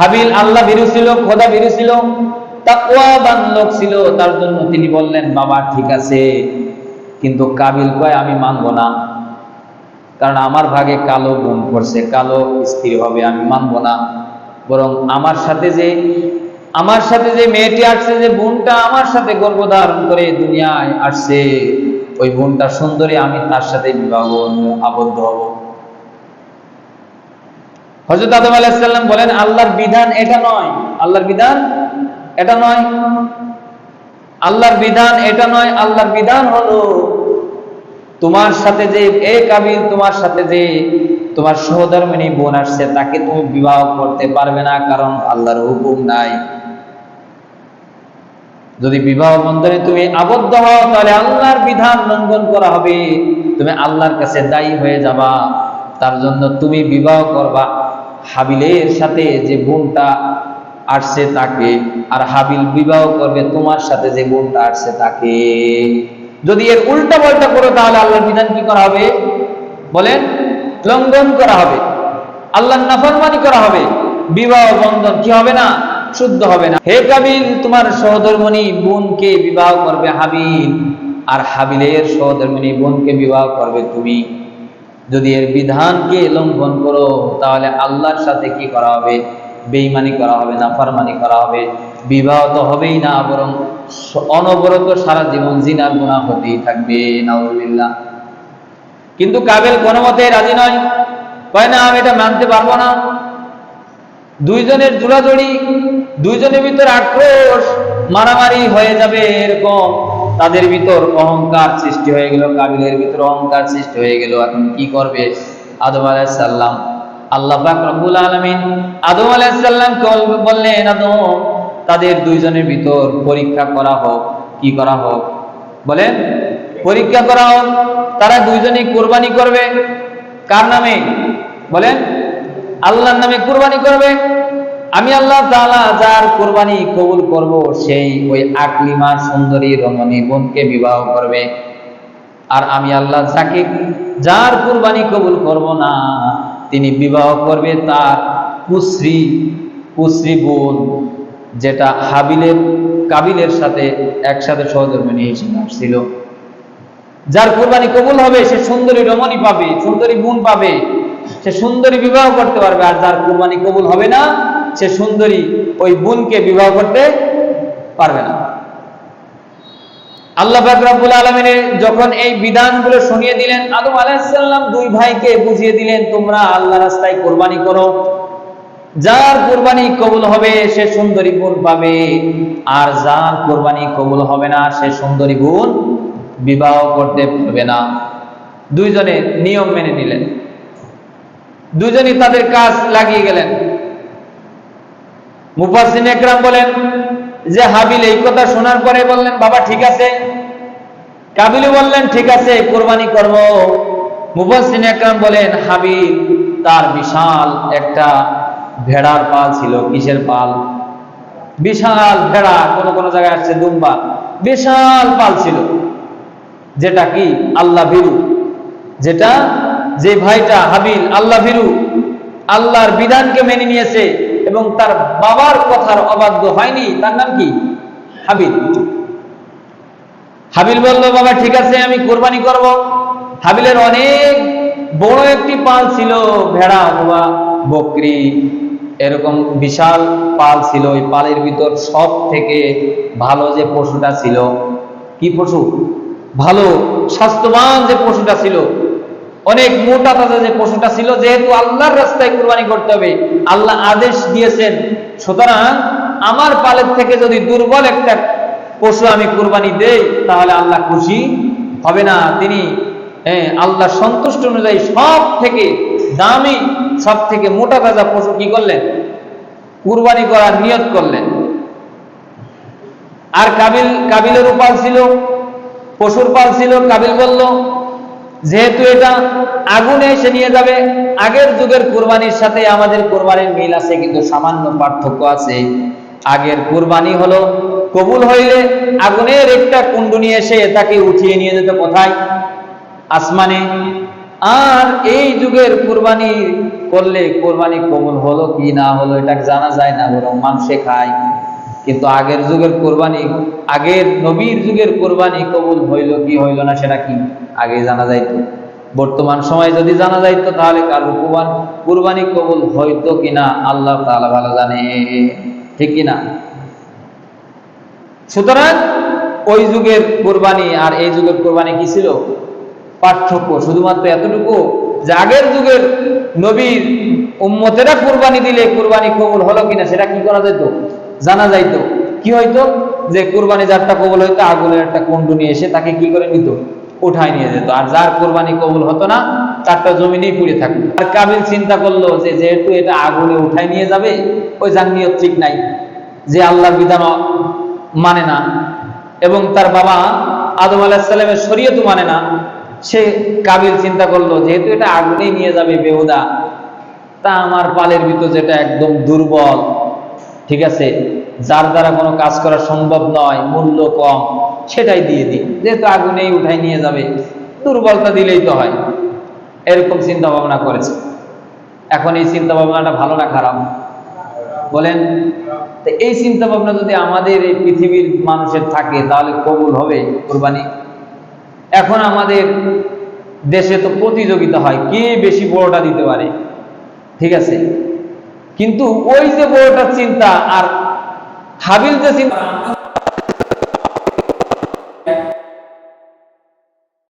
হাবিল আল্লাহ ভীরু ছিল, খোদা ভীরু ছিল তাকওয়াবান লোক ছিল, তার জন্য তিনি বললেন, বাবা, ঠিক আছে। কিন্তু কাবিল কয়, আমি মানব না। কারণ আমার ভাগে কালো গুণ করছে, কালো স্ত্রী হবে, আমি মানব না। বরং আমার সাথে যে, আমার সাথে যে মেয়েটি আসছে, যে বোনটা আমার সাথে গর্ভধারণ করে দুনিয়ায় আসছে, ওই বোনটা সুন্দরী, আমি তার সাথে বিবাহ আবদ্ধ হব। হজরত আদম আলাইসাল্লাম বলেন, আল্লাহর বিধান এটা নয়। আল্লাহর বিধান এটা নয়? আল্লাহর বিধান এটা নয়। আল্লাহর বিধান হলো তোমার সাথে যে এ কাবিল তোমার সাথে যে তোমার সহধর্মিনী বোন আসছে, তাকে তুমি বিবাহ করতে পারবে না কারণ আল্লাহর হুকুম নাই। যদি বিবাহ বন্ধনে তুমি আবদ্ধ হও, তাহলে আল্লাহর বিধান লঙ্ঘন করা হবে। তুমি আল্লাহর কাছে দায়ী হয়ে যাবা। তার জন্য তুমি বিবাহ করবা। হাবিলের সাথে যে বোনটা আসছে তাকে, আর হাবিল বিবাহ করবে তোমার সাথে যে বোনটা আসছে তাকে। যদি এর উল্টা পাল্টা করো, তাহলে আল্লাহর বিধান কি করা হবে? বলেন, লঙ্ঘন করা হবে। আল্লাহর নাফরমানি করা হবে। বিবাহ বন্ধন কি হবে না? শুদ্ধ হবে না। হে কাবিল, তোমার সহধর্মণী বোনকে বিবাহ করবে হাবিল, আর হাবিলের সহধর্মণী বোনকে বিবাহ করবে তুমি। যদি এর বিধানকে লঙ্ঘন করো, তাহলে আল্লাহর সাথে কি করা হবে? বেইমানি করা হবে না ফারমানি করা হবে। বিবাহ তো হবেই না, বরং অনবরত সারা জীবন জিনার গুণা হতেই থাকবে, নাউজুবিল্লাহ। কিন্তু কাবেল কোনো মতে রাজি নয়। কয়, না, আমি এটা মানতে পারব না। দুইজনের জোড়াজড়ি, দুইজনের ভিতর আক্রোশ, মারামারি হয়ে যাবে এরকম। তাদের ভিতর অহংকার সৃষ্টি হয়ে গেল কাবিলের ভিতর অহংকার সৃষ্টি হয়ে গেল। এখন কি করবে? আদম আলাইসাল্লাম আল্লাহ পাক রব্বুল আলামিন আদম আলাইসাল্লাম বললেন, আদম, তাদের দুইজনের ভিতর পরীক্ষা করা হোক। কি করা হোক? বলেন, পরীক্ষা করা হোক। তারা দুইজনই কোরবানি করবে। কার নামে? বলেন, আল্লাহর নামে কুরবানি করবে। আমি আল্লাহ তাআলা যার কুরবানি কবুল করব, সেই ওই আকলিমা সুন্দরী রমণী বোনকে বিবাহ করবে। আর আমি আল্লাহ যাকে যার কুরবানি কবুল করব না, তিনি বিবাহ করবে তার কুশ্রী কুশ্রী বোন, যেটা হাবিলের, কাবিলের সাথে একসাথে সহধর্মিনী হিসেবে আসছিল। যার কুরবানি কবুল হবে, সে সুন্দরী রমণী পাবে, সুন্দরী বোন পাবে, সে সুন্দরী বিবাহ করতে পারবে, আর যার কুরবানি কবুল হবে না সে সুন্দরী ওই বোনকে বিবাহ করতে পারবে না। আল্লাহ পাক রব্বুল আলামিনের যখন এই বিধানগুলো শুনিয়ে দিলেন, আদম আলাইহিসসালাম দুই ভাইকে বুঝিয়ে দিলেন, তোমরা আল্লাহ রাস্তায় কোরবানি করো। যার কোরবানি কবুল হবে, সে সুন্দরী বোন পাবে। আর যার কোরবানি কবুল হবে না, সে সুন্দরী বোন বিবাহ করতে পারবে না। দুইজনে নিয়ম মেনে নিলেন। দুজনই তাদের কাজ লাগিয়ে গেলেন। মুফাসিন একরাম বলেন যে হাবিল এই কথা শোনার পরে বললেন, বাবা, ঠিক আছে। কাবিল বললেন, ঠিক আছে, কোরবানি করব। মুফাসিন একরাম বলেন হাবিল তার বিশাল একটা ভেড়ার পাল ছিল। কিসের পাল? বিশাল ভেড়া, কোন কোন জায়গায় আসছে দুম্বা। বিশাল পাল ছিল। যেটা কি? আল্লাহ ভীরু। যেটা যে ভাইটা হাবিল, আল্লাহ ভীরু। আল্লাহর বিধানকে মেনে নিয়েছে। এবং তার বাবার কথার অবাধ্য হয়নি, তার নাম কি? হাবিল। হাবিল বলল, বাবা, ঠিক আছে, আমি কোরবানি করব। হাবিলের অনেক বড় একটি পাল ছিল ভেড়া অথবা বকরি। এরকম বিশাল পাল ছিল, ওই পালের ভিতর সব থেকে ভালো যে পশুটা ছিল, কি পশু? ভালো, স্বাস্থ্যবান যে পশুটা ছিল অনেক মোটা তাজা যে পশুটা ছিল, যেহেতু আল্লাহর রাস্তায় কুরবানি করতে হবে, আল্লাহ আদেশ দিয়েছেন। সুতরাং আমার পালের থেকে যদি দুর্বল একটা পশু আমি কুরবানি দেই, তাহলে আল্লাহ খুশি হবে না। তিনি হ্যাঁ আল্লাহ সন্তুষ্ট অনুযায়ী সব থেকে দামি, সব থেকে মোটা তাজা পশু কি করলেন? কুরবানি করার নিয়ত করলেন। আর কাবিল, কাবিলের উপাল ছিল, পশুর পাল ছিল, কাবিল বলল যেহেতু এটা আগুনে এসে নিয়ে যাবে, আগের যুগের কুরবানির সাথে আমাদের কুরবানির মিল আছে, কিন্তু সামান্য পার্থক্য আছে। আগের কুরবানি হলো, কবুল হইলে আগুনের একটা কুণ্ডুনি এসে তাকে উঠিয়ে নিয়ে যেত কোথায়? আসমানে। আর এই যুগের কোরবানি করলে কোরবানি কবুল হলো কি না হলো এটা জানা যায় না, বরং মানুষে খায়। কিন্তু আগের যুগের কোরবানি, আগের নবীর যুগের কোরবানি কবুল হইল কি হইল না সেটা কি আগে জানা যাইতো। বর্তমান সময়ে যদি জানা যাইতো তাহলে কার কোরবান, কোরবানি কবুল হইতো কিনা আল্লাহ তাআলা ভালো জানে, ঠিক কিনা? সুতরাং ওই যুগের কোরবানি আর এই যুগের কোরবানি কি ছিল? পার্থক্য। শুধুমাত্র এতটুকু যে আগের যুগের নবীর উম্মতেরা কোরবানি দিলে কোরবানি কবুল হলো কিনা সেটা কি করা যেত জানা যাইতো। কি হইতো? যে কোরবানি যারটা কবুল হইতো, আগুনের একটা কুণ্ডু নিয়ে এসে তাকে কি করে নিত? উঠায় নিয়ে যেত। আর যার কোরবানি কবুল হতো না তারটা জমিনেই পড়ে থাকতো। আর কাবিল চিন্তা করল যে যেহেতু এটা আগুনে উঠায় নিয়ে যাবে, ওই জাঙ্গিয়ত ঠিক নাই। যে আল্লাহ বিধান মানে না, এবং তার বাবা আদম আলাহিসাল্লামের শরীয়ত মানে না, সে কাবিল চিন্তা করল, যেহেতু এটা আগুনেই নিয়ে যাবে, বেহুদা, তা আমার পালের ভিতর যেটা একদম দুর্বল ঠিক আছে? যার দ্বারা কোনো কাজ করা সম্ভব নয়, মূল্য কম, সেটাই দিয়ে দিই। যেহেতু আগুনেই উঠাই নিয়ে যাবে, দুর্বলতা দিলেই তো হয়। এরকম চিন্তা ভাবনা করেছে। এখন এই চিন্তা ভাবনাটা ভালো না খারাপ? বলেন? তো এই চিন্তা ভাবনা যদি আমাদের এই পৃথিবীর মানুষের থাকে, তাহলে কবুল হবে কোরবানি? এখন আমাদের দেশে তো প্রতিযোগিতা হয়, কে বেশি বড়টা দিতে পারে? ঠিক আছে? কিন্তু ওই যে বড়টা চিন্তা আর হাবিল যে চিন্তা